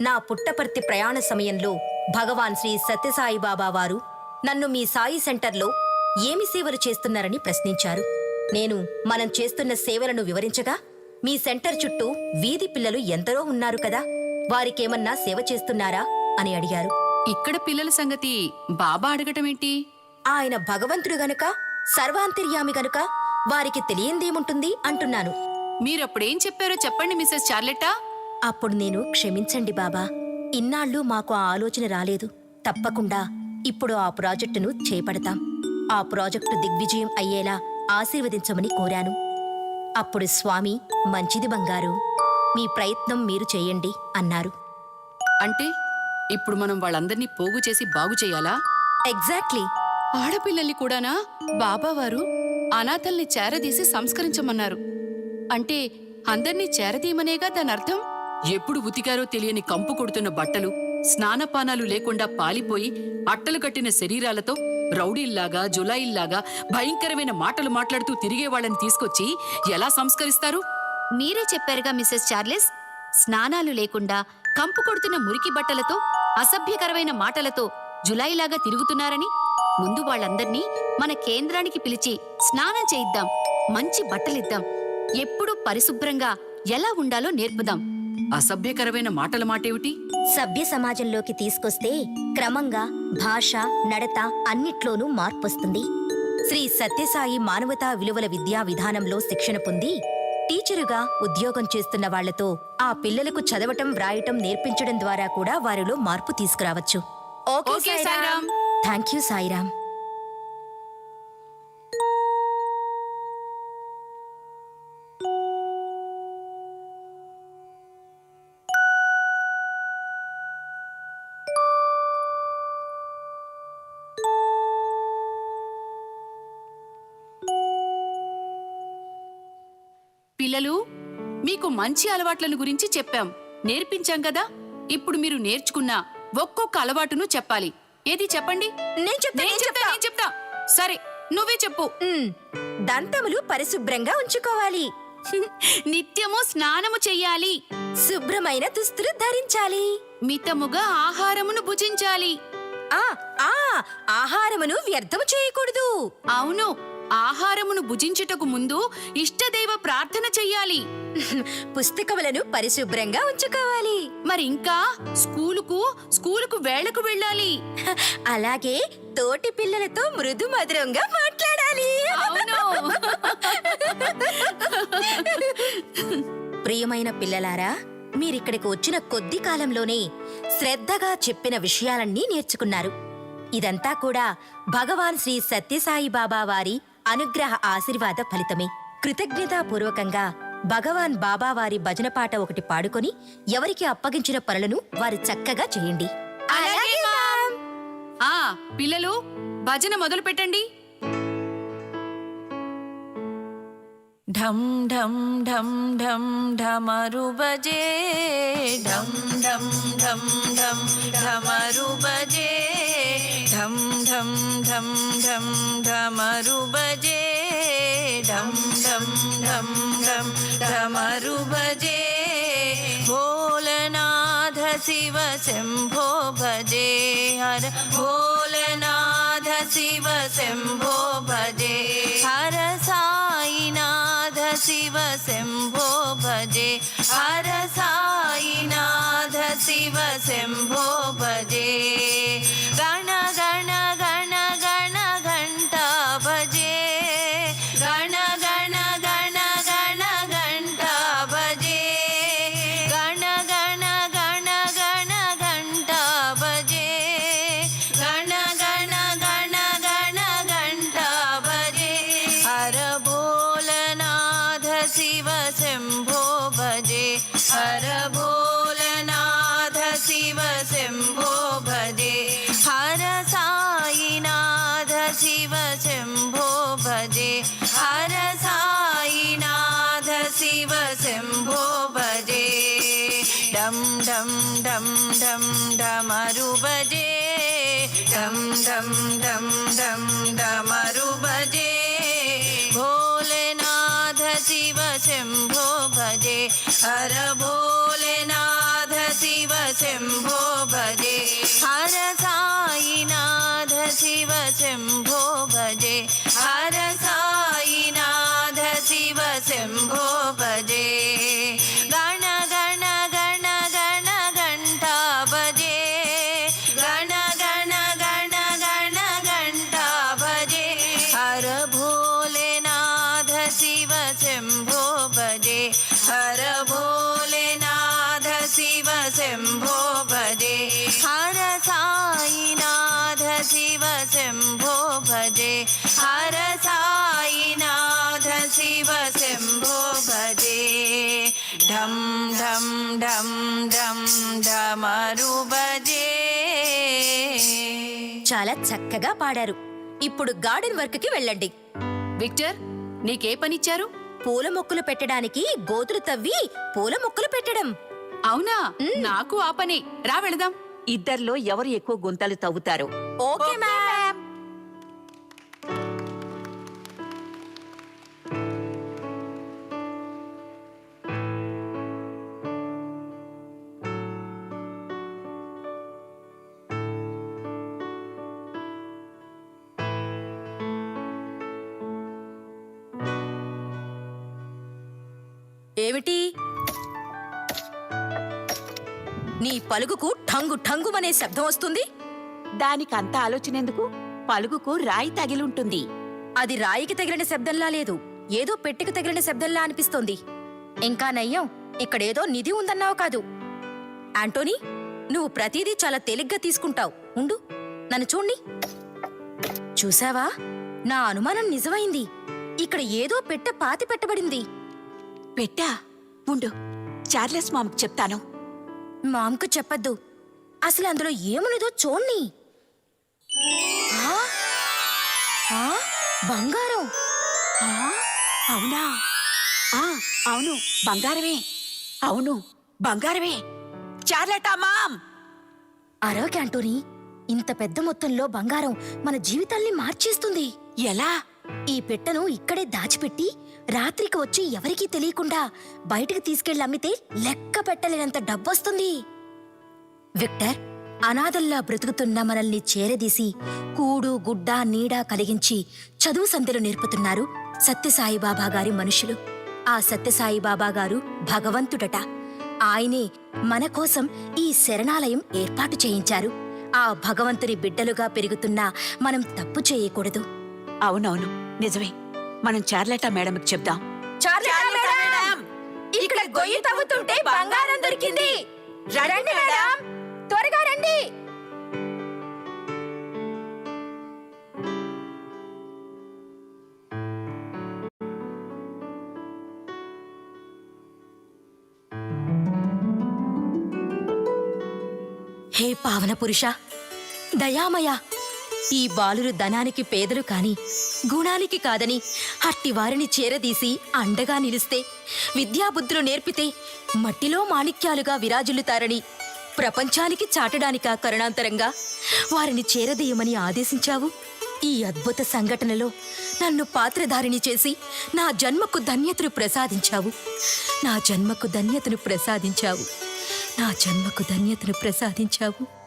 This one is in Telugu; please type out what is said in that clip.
నా పుట్టపర్తి ప్రయాణ సమయంలో భగవాన్ శ్రీ సత్యసాయి బాబా వారు నన్ను మీ సాయి సెంటర్లో ఏమి సేవలు చేస్తున్నారని ప్రశ్నించారు. నేను మనం చేస్తున్న సేవలను వివరించగా మీ సెంటర్ చుట్టూ వీధి పిల్లలు ఎందరో ఉన్నారు కదా వారికేమన్నా సేవ చేస్తున్నారా అని అడిగారు. ఇక్కడ పిల్లల సంగతి బాబా అడగటమేంటి? ఆయన భగవంతుడు గనుక సర్వాంతర్యామి గనుక వారికి తెలియందేముంటుంది అంటున్నాను. మీరప్పుడేం చెప్పారో చెప్పండి మిస్సెస్ చార్లెట్టా. అప్పుడు నేను క్షమించండి బాబా. ఇన్నాళ్ళు మాకు ఆ ఆలోచన రాలేదు. తప్పకుండా ఇప్పుడు ఆ ప్రాజెక్టును చేపడతాం. ఆ ప్రాజెక్టు దిగ్విజయం అయ్యేలా ఆశీర్వదించమని కోరాను. అప్పుడు స్వామి మంచిది బంగారు. మీ ప్రయత్నం మీరు చేయండి అన్నారు. అంటే ఇప్పుడు మనం వాళ్ళందర్నీ పోగు చేసి బాగు చేయాలా? ఎగ్జాక్ట్లీ. ఆడపిల్లల్ని కూడానా? బాబావారు అనాథల్ని చేరదీసి సంస్కరించమన్నారు. అంటే అందర్నీ చేరదీయమనేగా దాని అర్థం ఎప్పుడు ఉతికారో తెలియని కంపు కొడుతున్న బట్టలు స్నానపానాలు లేకుండా పాలిపోయి అట్టలు కట్టిన శరీరాలతో రౌడీల్లాగా జులాయిల్లాగా భయంకరమైన మాటలు మాట్లాడుతూ తిరిగే వాళ్ళని తీసుకొచ్చి ఎలా సంస్కరిస్తారు? మీరే చెప్పారుగా మిస్సెస్ చార్లెస్. స్నానాలు లేకుండా కంపు కొడుతున్న మురికి బట్టలతో అసభ్యకరమైన మాటలతో జులాయిలాగా తిరుగుతున్నారని ముందు వాళ్ళందర్నీ మన కేంద్రానికి పిలిచి స్నానం చేయిద్దాం మంచి బట్టలిద్దాం ఎప్పుడూ పరిశుభ్రంగా ఎలా ఉండాలో నేర్పుదాం. అసభ్యకరమైన మాటల మాటేమిటి? సభ్య సమాజంలోకి తీసుకొస్తే క్రమంగా భాష నడత అన్నిట్లోనూ మార్పొస్తుంది. శ్రీ సత్యసాయి మానవతా విలువల విద్యా విధానంలో శిక్షణ పొంది టీచరుగా ఉద్యోగం చేస్తున్న వాళ్ళతో ఆ పిల్లలకు చదవటం వ్రాయటం నేర్పించడం ద్వారా కూడా వారిలో మార్పు తీసుకురావచ్చు. Okay, Sairam. Thank you Sairam. పిల్లలు మీకు మంచి అలవాట్లను గురించి చెప్పాం. నేర్పించాం కదా? ఇప్పుడు మీరు నేర్చుకున్న ఒక్కొక్క అలవాటును చెప్పాలి. ఏది చెప్పండి? నేను చెప్తా, నేను నేను చెప్తా చెప్తా. నేను చెప్తా. సరే నువ్వే చెప్పు. దంతములు పరిశుభ్రంగా ఉంచుకోవాలి. నిత్యము స్నానము చెయ్యాలి. శుభ్రమైన దుస్తులు ధరించాలి. మితముగా ఆహారమును భుజించాలి. ఆ ఆ ఆహారమును వ్యర్థము చేయకూడదు. అవును ఆహారమును భుజించుటకు ముందు ఇష్టదైవ ప్రార్థన చెయ్యాలి. పుస్తకములను పరిశుభ్రంగా ఉంచుకోవాలి. మరి ఇంకా స్కూలుకు స్కూలుకు వేళకు వెళ్ళాలి. అలాగే తోటి పిల్లలతో మృదు మధురంగా మాట్లాడాలి. ప్రియమైన పిల్లలారా మీరిక్కడికి వచ్చిన కొద్ది కాలంలోనే శ్రద్ధగా చెప్పిన విషయాలన్నీ నేర్చుకున్నారు. ఇదంతా కూడా భగవాన్ శ్రీ సత్యసాయి బాబా వారి అనుగ్రహ ఆశీర్వాద ఫలితమే. కృతజ్ఞతాపూర్వకంగా భగవాన్ బాబా వారి భజన పాట ఒకటి పాడుకొని ఎవరికి అప్పగించిన పనులను వారు చక్కగా చేయండి. అలాగే, మామ్. ఆ పిల్లలు భజన మొదలు పెట్టండి. ఢం ఢం ఢం ఢం ఢమరు బజే ఢం ఢం ఢం ఢం ఢమరు బజే ढम ढम ढम ढम ढमरु बजे ढम ढम ढम ढम ढमरु बजे भोलनाथ शिव शम्भो भजे हर भोलनाथ शिव शम्भो भजे हर साईनाथ शिव शम्भो भजे हर साईनाथ शिव शम्भो भजे भजे हर भोलनाथ शिव शम्भो भजे हर साईनाथ शिव शम्भो भजे हर साईनाथ शिव शम्भो भजे डं डं डं डं डमरु भजे डं डं डं डं डमरु हर भोलेनाथ शिव शंभो भजे। हर साईनाथ शिव शंभो भजे। हर साईनाथ शिव शंभो भजे। భజే హర సాయినాథ శివ శంభో భజే ఢం ఢం ఢం ఢం ఢమరు భజే చాలా చక్కగా పాడారు. ఇప్పుడు గార్డెన్ వర్క్కి వెళ్ళండి. విక్టర్ నీకే పనిచ్చారు? పూల మొక్కలు పెట్టడానికి గోతులు తవ్వి పూల మొక్కలు పెట్టడం. అవునా? నాకు ఆ పని. రా వెళదాం. ఇద్దర్లో ఎవరు ఎక్కువ గుంతలు తవ్వుతారో? Okay ma'am. ఏమిటి? నీ పలుగుకు ఠంగు ఠంగుమనే శబ్దం వస్తుంది? దానికంత ఆలోచన ఎందుకు పలుగుకు రాయి తగిలుంటుంది. అది రాయికి తగిలిన శబ్దంలా లేదు. ఏదో పెట్టెకు తగిలిన శబ్దంలా అనిపిస్తోంది. ఇంకా నయ్యం ఇక్కడేదో నిధి ఉందన్నావు కాదు. ఆంటోనీ నువ్వు ప్రతిదీ చాలా తేలిగ్గా తీసుకుంటావు. ఉండు నన్ను చూడ్ని. చూసావా? నా అనుమానం నిజమైంది. ఇక్కడ ఏదో పెట్టె పాతి పెట్టబడింది. పెట్టా? ఉండు. చార్లెస్ మామకు చెప్తాను. మామ్కు చెప్పద్దు. అసలు అందులో ఏమున్నదో చూడ్ని? బంగారం. ఆ, అవునా? ఆ, అవును. బంగారమే. అవును. బంగారమే. చార్లెటా మామ్! అరవకి ఇంత పెద్ద మొత్తంలో బంగారం మన జీవితాల్ని మార్చేస్తుంది. ఎలా? ఈ పెట్టెను ఇక్కడే దాచిపెట్టి రాత్రికి వచ్చి ఎవరికీ తెలియకుండా బయటకు తీసుకెళ్ళి అమ్మితే లెక్క పెట్టలేనంత డబ్బొస్తుంది. విక్టర్ అనాథల్లా బ్రతుకుతున్న మనల్ని చేరదీసి కూడు గుడ్డ నీడ కలిగించి చదువు సంధ్యలు నేర్పుతున్నారు సత్యసాయిబాబా గారి మనుషులు. ఆ సత్యసాయిబాబా గారు భగవంతుడట. ఆయనే మన కోసం ఈ శరణాలయం ఏర్పాటు చేయించారు. ఆ భగవంతుని బిడ్డలుగా పెరుగుతున్నా మనం తప్పు చేయకూడదు. అవునవును నిజమే. మనం చార్లెటా మేడంకి చెప్దాం. ఇక్కడ గొయ్యి తవ్వుతుంటే బంగారం దొరికింది. రండి మేడం! త్వరగా రండి! హే పావన పురుష! దయామయ! ఈ బాలురు ధనానికి పేదలు కాని గుణానికి కాదని అట్టి వారిని చేరదీసి అండగా నిలిస్తే విద్యాబుద్ధులు నేర్పితే మట్టిలో మాణిక్యాలుగా విరాజిల్లుతారని ప్రపంచానికి చాటడానిక కరుణాంతరంగా వారిని చేరదీయమని ఆదేశించావు? ఈ అద్భుత సంఘటనలో నన్ను పాత్రధారిణి చేసి నా జన్మకు ధన్యతను ప్రసాదించావు. నా జన్మకు ధన్యతను ప్రసాదించావు. నా జన్మకు ధన్యతను ప్రసాదించావు.